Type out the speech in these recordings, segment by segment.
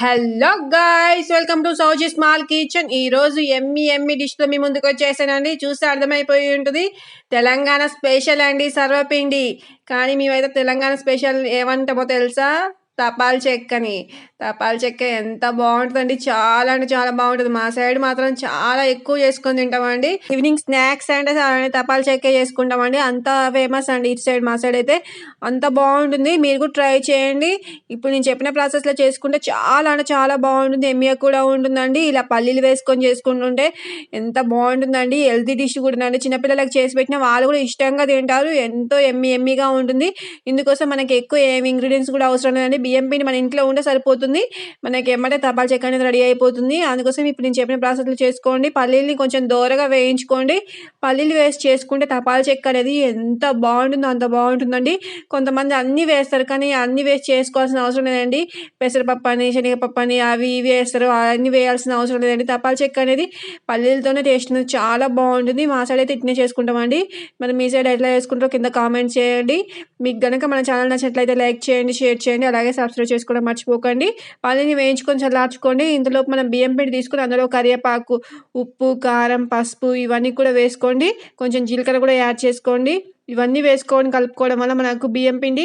Hello guys welcome to Sowji small kitchen. ఈ రోజు ఎమ్మి ఎమ్మి డిష్తో మీ ముందుకు వచ్చేసానండి. చూస్తే అర్థమైపోయి ఉంటుంది. తెలంగాణ స్పెషల్ అండి సర్వపిండి. కానీ మేమైతే తెలంగాణ స్పెషల్ ఏమంటామో తెలుసా? తపాల్ చెక్కని. తపాల్ చెక్క ఎంత బాగుంటుందండి. చాలా అంటే చాలా బాగుంటుంది. మా సైడ్ మాత్రం చాలా ఎక్కువ చేసుకొని తింటామండి. ఈవినింగ్ స్నాక్స్ అంటే తపాల్ చెక్క చేసుకుంటామండి. అంత ఫేమస్ అండి ఇటు సైడ్ మా సైడ్ అయితే. అంత బాగుంటుంది. మీరు కూడా ట్రై చేయండి. ఇప్పుడు నేను చెప్పిన ప్రాసెస్లో చేసుకుంటే చాలా అంటే చాలా బాగుంటుంది. ఎమ్మిగా కూడా ఉంటుందండి. ఇలా పల్లీలు వేసుకొని చేసుకుంటుంటే ఎంత బాగుంటుందండి. హెల్తీ డిష్ కూడా అండి చిన్నపిల్లలకు చేసి పెట్టిన వాళ్ళు కూడా ఇష్టంగా తింటారు. ఎంతో ఎమ్మి ఎమ్మిగా ఉంటుంది. ఇందుకోసం మనకి ఎక్కువ ఏమి ఇంగ్రీడియంట్స్ కూడా అవసరం లేదండి. బియ్యం పిండి మన ఇంట్లో ఉంటే సరిపోతుంది. మనకి ఏమంటే తపాల్ చెక్క అనేది రెడీ అయిపోతుంది. అందుకోసం ఇప్పుడు నేను చెప్పిన ప్రాసెస్లు చేసుకోండి. పల్లీల్ని కొంచెం దోరగా వేయించుకోండి. పల్లీలు వేసి చేసుకుంటే తపాల్ చెక్క అనేది ఎంత బాగుంటుందో అంత బాగుంటుందండి. కొంతమంది అన్నీ వేస్తారు కానీ అన్నీ వేసి చేసుకోవాల్సిన అవసరం లేదండి. పెసరపప్పు అని శనగపప్పు అని అవి ఇవి వేస్తారు. అవన్నీ వేయాల్సిన అవసరం లేదండి. తపాల్ చెక్క అనేది పల్లీలతోనే టేస్ట్ అనేది చాలా బాగుంటుంది. మా సైడ్ అయితే ఇట్నే చేసుకుంటామండి. మరి మీ సైడ్ ఎట్లా చేసుకుంటారో కింద కామెంట్ చేయండి. మీకు గనక మన ఛానల్ నచ్చినట్లయితే లైక్ చేయండి షేర్ చేయండి అలాగే సబ్స్క్రైబ్ చేసుకోవడం మర్చిపోకండి. పల్లీని వేయించుకొని చల్లార్చుకోండి. ఇందులో మనం బియ్యం పిండి తీసుకుని అందులో కరివేపాకు ఉప్పు కారం పసుపు ఇవన్నీ కూడా వేసుకోండి. కొంచెం జీలకర్ర కూడా యాడ్ చేసుకోండి. ఇవన్నీ వేసుకొని కలుపుకోవడం వల్ల మనకు బియ్యం పిండి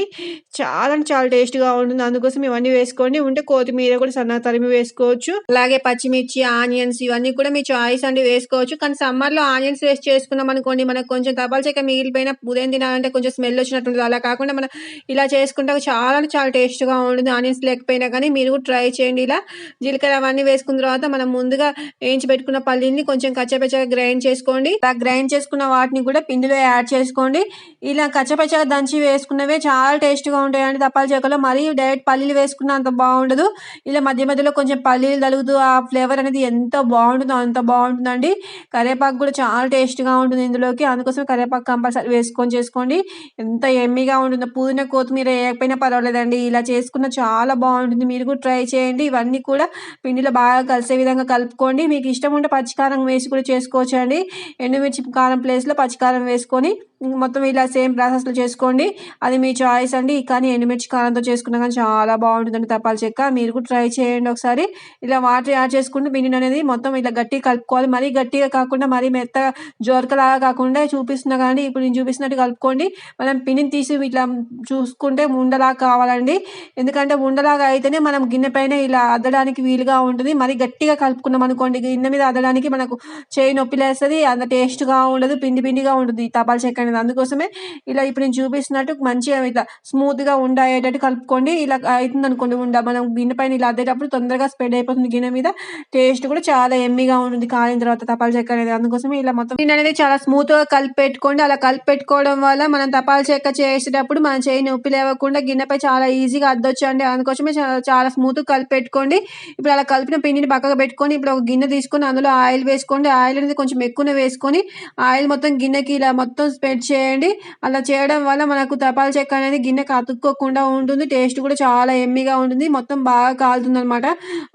చాలా చాలా టేస్ట్గా ఉంటుంది. అందుకోసం ఇవన్నీ వేసుకోండి. ఉంటే కొత్తిమీర కూడా సన్న తరిమి వేసుకోవచ్చు. అలాగే పచ్చిమిర్చి ఆనియన్స్ ఇవన్నీ కూడా మీ చాయిస్ అండి వేసుకోవచ్చు. కానీ సమ్మర్లో ఆనియన్స్ వేస్ట్ చేసుకున్నాం అనుకోండి మనకు కొంచెం తపాలు చెక్క మిగిలిపోయిన ఉదయం తినాలంటే కొంచెం స్మెల్ వచ్చినట్టు అలా కాకుండా మనం ఇలా చేసుకుంటే చాలా చాలా టేస్ట్గా ఉంటుంది. ఆనియన్స్ లేకపోయినా కానీ మీరు కూడా ట్రై చేయండి ఇలా. జీలకర్ర అవన్నీ వేసుకున్న తర్వాత మనం ముందుగా వేయించి పెట్టుకున్న పల్లీని కొంచెం కచ్చపచ్చగా గ్రైండ్ చేసుకోండి. అలా గ్రైండ్ చేసుకున్న వాటిని కూడా పిండిలో యాడ్ చేసుకోండి. ఇలా కచ్చపచ్చగా దంచి వేసుకున్నవే చాలా టేస్ట్గా ఉంటాయండి తప్పాల చేకలో మరీ డైరెక్ట్ పల్లీలు వేసుకున్న అంత బాగుండదు. ఇలా మధ్య మధ్యలో కొంచెం పల్లీలు తలుగుతూ ఆ ఫ్లేవర్ అనేది ఎంత బాగుంటుందో అంత బాగుంటుందండి. కరివేపాకు కూడా చాలా టేస్ట్గా ఉంటుంది ఇందులోకి. అందుకోసం కరేపాకు కంపల్సరీ వేసుకొని చేసుకోండి. ఎంత ఎమ్మిగా ఉంటుందో. పుదీనా కొత్తిమీర వేయకపోయినా పర్వాలేదండి. ఇలా చేసుకున్న చాలా బాగుంటుంది. మీరు కూడా ట్రై చేయండి. ఇవన్నీ కూడా పిండిలో బాగా కలిసే విధంగా కలుపుకోండి. మీకు ఇష్టం ఉంటే పచ్చికారం వేసి కూడా చేసుకోవచ్చు అండి ఎండుమిర్చి కారం ప్లేస్లో పచ్చికారం వేసుకొని మొత్తం ఇలా సేమ్ ప్రాసెస్లో చేసుకోండి. అది మీ చాయిస్ అండి. కానీ ఎండుమిర్చి కారంతో చేసుకున్నా కానీ చాలా బాగుంటుందండి తపాల చెక్క. మీరు కూడా ట్రై చేయండి ఒకసారి. ఇలా వాటర్ యాడ్ చేసుకుంటే పిండిని అనేది మొత్తం ఇలా గట్టిగా కలుపుకోవాలి. మరీ గట్టిగా కాకుండా మరీ మెత్త జోరకలాగా కాకుండా చూపిస్తున్నా కానీ ఇప్పుడు నేను చూపిస్తున్నట్టు కలుపుకోండి. మనం పిండిని తీసి ఇట్లా చూసుకుంటే ఉండలాగా కావాలండి. ఎందుకంటే ఉండలాగా అయితేనే మనం గిన్నె పైన ఇలా అద్దడానికి వీలుగా ఉంటుంది. మరి గట్టిగా కలుపుకున్నాం అనుకోండి గిన్నె మీద అద్దడానికి మనకు చేయి నొప్పి లేస్తుంది. అంత టేస్ట్గా ఉండదు. పిండి పిండిగా ఉంటుంది తపాల చెక్క అనేది అందుకోసమే ఇలా ఇప్పుడు నేను చూపిస్తున్నట్టు మంచిగా ఇట్లా స్మూత్గా ఉండ అయ్యేటట్టు కలుపుకోండి. ఇలా అవుతుంది అనుకోండి ఉండ మనం గిన్నె పైన ఇలా అద్దేటప్పుడు తొందరగా స్ప్రెడ్ అయిపోతుంది గిన్నె మీద. టేస్ట్ కూడా చాలా ఎమ్మిగా ఉంటుంది కాలిన తర్వాత తపాల చెక్క అనేది. అందుకోసమే ఇలా మొత్తం గిన్నె అనేది చాలా స్మూత్గా కలిపి పెట్టుకోండి అలా కలిపి పెట్టుకోవడం వల్ల మనం తపాల చెక్క చేసేటప్పుడు మన చేయి నొప్పి లేవకుండా గిన్నెపై చాలా ఈజీగా అద్దొచ్చు అండి అందుకోసమే చాలా స్మూత్గా కలిపి పెట్టుకోండి ఇప్పుడు అలా కలిపిన పిండిని పక్కకు పెట్టుకొని ఇప్పుడు ఒక గిన్నె తీసుకొని అందులో ఆయిల్ వేసుకోండి. ఆయిల్ అనేది కొంచెం ఎక్కువనే వేసుకొని ఆయిల్ మొత్తం గిన్నెకి ఇలా మొత్తం స్ప్రెడ్ చేయండి. అలా చేయడం వల్ల మనకు తపాల చెక్క అనేది గిన్నెకి అతుక్కోకుండా ఉంటుంది. టేస్ట్ కూడా చాలా ఎమ్మిగా ఉంటుంది. మొత్తం బాగా కాలుతుంది అనమాట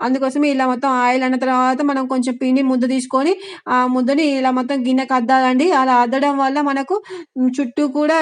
అందుకోసం ఇలా మొత్తం ఆయిల్ అన్న తర్వాత మనం కొంచెం పిండి ముద్ద తీసుకొని ఆ ముద్దని ఇలా మొత్తం గిన్నెకి అద్దాలండి. అలా అద్దడం వల్ల మనకు చుట్టూ కూడా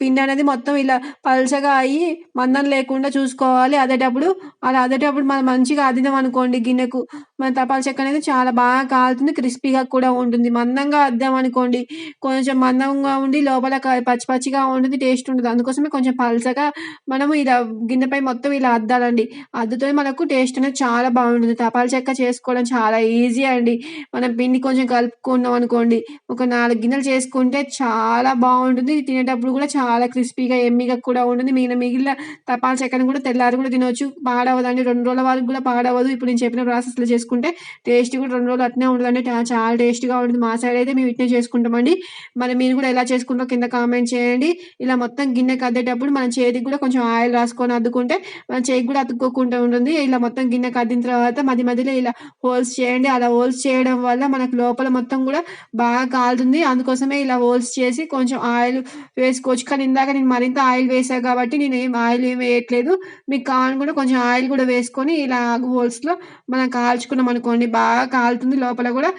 పిండి అనేది మొత్తం ఇలా పల్చగా అయ్యి మందం లేకుండా చూసుకోవాలి. అదేటప్పుడు అలా అదేటప్పుడు మనం మంచిగా అద్దినాం అనుకోండి గిన్నెకు మన తపాల చెక్క అనేది చాలా బాగా కాలుతుంది. క్రిస్పీగా కూడా ఉంటుంది. మందంగా అద్దాం అనుకోండి కొంచెం మందంగా ఉండి లోపల పచ్చి పచ్చిగా ఉంటుంది టేస్ట్ ఉండదు. అందుకోసమే కొంచెం పల్చగా మనము ఇలా గిన్నెపై మొత్తం ఇలా అద్దాలండి. అద్దుతో మనకు టేస్ట్ అనేది చాలా బాగుంటుంది. తపాల చెక్క చేసుకోవడం చాలా ఈజీ అండి. మనం పిండి కొంచెం కలుపుకున్నాం అనుకోండి ఒక నాలుగు గిన్నెలు చేసుకుంటే చాలా బాగుంటుంది. తినేటప్పుడు కూడా చాలా క్రిస్పీగా ఎమ్మిగా కూడా ఉంటుంది మిగిలిన మిగిలిన తపాల చెక్కను కూడా తెల్లారి కూడా తినవచ్చు పాడవదండి. రెండు రోజుల వరకు కూడా పాడవదు. ఇప్పుడు నేను చెప్పిన ప్రాసెస్లో చేసుకుంటే టేస్ట్ కూడా రెండు రోజులు అట్నే ఉండదండి. చాలా టేస్ట్గా ఉంటుంది మా సైడ్ అయితే మేము ఇట్నే చేసుకుంటామండి. మరి మీరు కూడా ఎలా చేసుకుంటూ కింద కామెంట్ చేయండి. ఇలా మొత్తం గిన్నె కద్దేటప్పుడు మన చేతికి కూడా కొంచెం ఆయిల్ రాసుకొని అద్దుకుంటే మన చేతికి కూడా అతుక్కోకుండా ఉంటుంది. ఇలా మొత్తం గిన్నె అద్దిన తర్వాత మధ్య మధ్యలో ఇలా హోల్స్ చేయండి. అలా హోల్స్ చేయడం వల్ల మనకు లోపల మొత్తం కూడా బాగా కాలుతుంది. అందుకోసమే ఇలా హోల్స్ చేసి కొంచెం ఆయిల్ వేసుకోవచ్చు. కానీ ఇందాక నేను మరింత ఆయిల్ వేసాను కాబట్టి నేను ఏం ఆయిల్ ఏం వేయట్లేదు. మీకు కావాలనుకుంటే కొంచెం ఆయిల్ కూడా వేసుకొని ఇలా హోల్స్లో మనం కాల్చుకున్నాం అనుకోండి బాగా కాలుతుంది. లోపల కూడా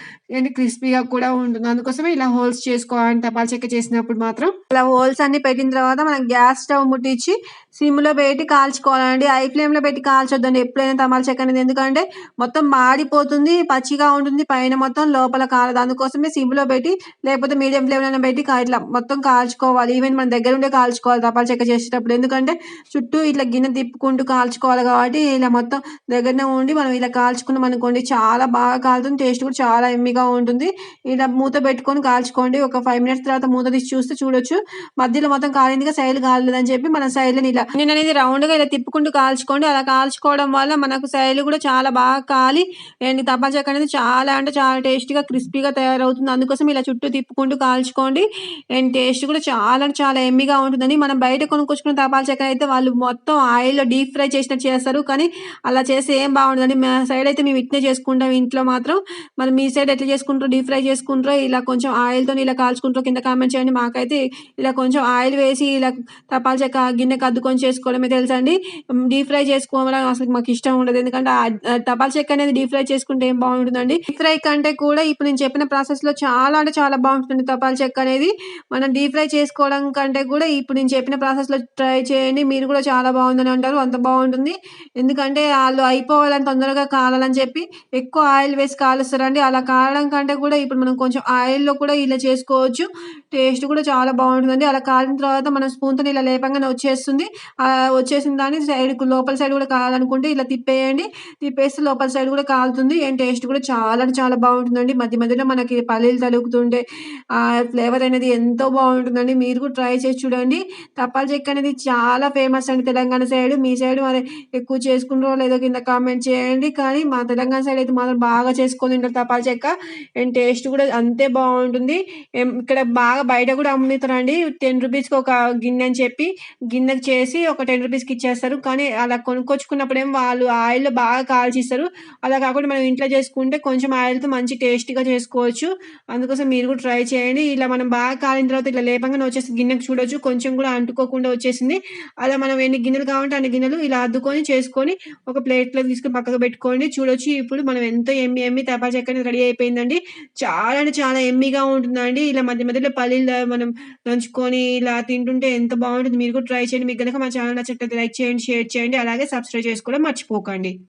క్రిస్పీగా కూడా ఉంటుంది. అందుకోసమే ఇలా హోల్స్ చేసుకోవాలి తపాల చెక్క చేసినప్పుడు మాత్రం అలా హోల్స్ అన్ని పెట్టిన తర్వాత మనం గ్యాస్ స్టవ్ ముట్టించి సిమ్‌లో పెట్టి కాల్చుకోవాలండి. హై ఫ్లేమ్‌లో పెట్టి కాల్చొద్దండి ఎప్పుడైనా తమాల చెక్క అనేది. ఎందుకంటే మొత్తం మాడిపోతుంది, పచ్చిగా ఉంటుంది. పైన మొత్తం లోపల కాలదు. అందుకోసమే సిమ్‌లో పెట్టి లేకపోతే మీడియం ఫ్లేమ్లో పెట్టి ఇట్లా మొత్తం కాల్చుకోవాలి. ఈవెన్ మన దగ్గరుండే కాల్చుకోవాలి తపాల చెక్క చేసేటప్పుడు. ఎందుకంటే చుట్టూ ఇట్లా గిన్నె తిప్పుకుంటూ కాల్చుకోవాలి కాబట్టి ఇలా మొత్తం దగ్గరనే ఉండి మనం ఇలా కాల్చుకున్నాం అనుకోండి చాలా బాగా కాలుతుంది. టేస్ట్ కూడా చాలా ఎమ్మిగా ఉంటుంది. ఇలా మూత పెట్టుకొని కాల్చుకోండి. ఒక ఫైవ్ మినిట్స్ తర్వాత మూత తీసి చూస్తే చూడొచ్చు. మధ్యలో మొత్తం కాలిందిగా సైడ్ కాలేదని చెప్పి మనం శైలిని ఇలా గిన్నె అనేది రౌండ్‌గా ఇలా తిప్పుకుంటూ కాల్చుకోండి. అలా కాల్చుకోవడం వల్ల మనకు శైలి కూడా చాలా బాగా కాలి అండ్ తపాలా చెక్క అనేది చాలా అంటే చాలా టేస్టీగా, క్రిస్పీగా తయారవుతుంది. అందుకోసం ఇలా చుట్టూ తిప్పుకుంటూ కాల్చుకోండి. అండ్ టేస్ట్ కూడా చాలా అంటే చాలా ఎమ్మిగా ఉంటుందండి. మనం బయట కొనుక్కొచ్చుకున్న తపాల చెక్క అయితే వాళ్ళు మొత్తం ఆయిల్‌లో డీప్ ఫ్రై చేసినట్టు చేస్తారు. కానీ అలా చేస్తే ఏం బాగుండదండి. మా సైడ్ అయితే మేము ఇట్నే చేసుకుంటాం ఇంట్లో మాత్రం. మరి మీ సైడ్ ఎట్లా చేసుకుంటారో డీప్ ఫ్రై చేసుకుంటారో ఇలా కొంచెం ఆయిల్‌తోని ఇలా కాల్చుకుంటారో కింద కామెంట్ చేయండి. మాకైతే ఇలా కొంచెం ఆయిల్ వేసి ఇలా తపాలా చెక్క కద్దుకొని అద్దుకొని చేసుకోవడమే తెలుసు అండి డీప్ ఫ్రై చేసుకోవడం అసలు మాకు ఇష్టం ఉండదు. ఎందుకంటే తపాల్ చెక్క అనేది డీప్ ఫ్రై చేసుకుంటే ఏం బాగుంటుందండి. డీప్ ఫ్రై కంటే కూడా ఇప్పుడు నేను చెప్పిన ప్రాసెస్‌లో చాలా అంటే చాలా బాగుంటుంది తపాల్ చెక్క అనేది. మనం డీప్ ఫ్రై చేసుకోవడం కంటే కూడా ఇప్పుడు నేను చెప్పిన ప్రాసెస్‌లో ట్రై చేయండి. మీరు కూడా చాలా బాగుందని అంటారు. అంత బాగుంటుంది. ఎందుకంటే వాళ్ళు అయిపోవాలని తొందరగా కాలాలని చెప్పి ఎక్కువ ఆయిల్ వేసి కాలుస్తారండి. అలా కాలడం కంటే కూడా ఇప్పుడు మనం కొంచెం ఆయిల్‌లో కూడా ఇలా చేసుకోవచ్చు. టేస్ట్ కూడా చాలా బాగుంటుందండి. అలా కాలిన తర్వాత మనం స్పూన్తో ఇలా లేపంగానే వచ్చేస్తుంది. వచ్చేసిన దాన్ని సైడ్ లోపల సైడ్ కూడా కాలాలనుకుంటే ఇలా తిప్పేయండి. తిప్పేస్తే లోపల సైడ్ కూడా కాలుతుంది. అండ్ టేస్ట్ కూడా చాలా చాలా బాగుంటుందండి. మధ్య మధ్యలో మనకి పల్లీలు తలుగుతుంటే ఆ ఫ్లేవర్ అనేది ఎంతో బాగుంటుందండి. మీరు కూడా ట్రై చేసి చూడండి. తప్పాల చెక్క అనేది చాలా ఫేమస్ అండి తెలంగాణ సైడ్. మీ సైడ్ మరి ఎక్కువ చేసుకుంటారో లేదో కింద కామెంట్ చేయండి. కానీ మా తెలంగాణ సైడ్ అయితే మాత్రం బాగా చేసుకొని ఉంటారు తపాల చెక్క. అండ్ టేస్ట్ కూడా అంతే బాగుంటుంది. ఇక్కడ బాగా బయట కూడా అమ్ముతారండి. 10 రూపీస్‌కి ఒక గిన్నె అని చెప్పి గిన్నెకి చేసి ఒక 10 రూపీస్‌కి ఇచ్చేస్తారు. కానీ అలా కొనుక్కొచ్చుకున్నప్పుడు ఏమో వాళ్ళు ఆయిల్‌లో బాగా కాల్చిస్తారు. అలా కాకుండా మనం ఇంట్లో చేసుకుంటే కొంచెం ఆయిల్‌తో మంచి టేస్టీగా చేసుకోవచ్చు. అందుకోసం మీరు కూడా ట్రై చేయండి. ఇలా మనం బాగా కాలిన తర్వాత ఇట్లా లేపంగానే వచ్చేసి గిన్నెకి చూడొచ్చు. కొంచెం కూడా అంటుకోకుండా వచ్చేసింది. అలా మనం ఎన్ని గిన్నెలు కావాలంటే అన్ని గిన్నెలు ఇలా అద్దుకొని చేసుకొని ఒక ప్లేట్‌లో తీసుకొని పక్కకు పెట్టుకోండి. చూడొచ్చు ఇప్పుడు మనం ఎంతో ఎమ్మి ఎమ్మి తపాలా చెక్క రెడీ అయిపోయిందండి. చాలా అంటే చాలా ఎమ్మిగా ఉంటుందండి. ఇలా మధ్య మధ్యలో పల్లీలు మనం దంచుకొని ఇలా తింటుంటే ఎంత బాగుంటుంది. మీరు కూడా ట్రై చేయండి. మీకు కనుక మా ఛానల్ నచ్చినట్లయితే లైక్ చేయండి, షేర్ చేయండి. అలాగే సబ్స్క్రైబ్ చేసుకోవడం మర్చిపోకండి.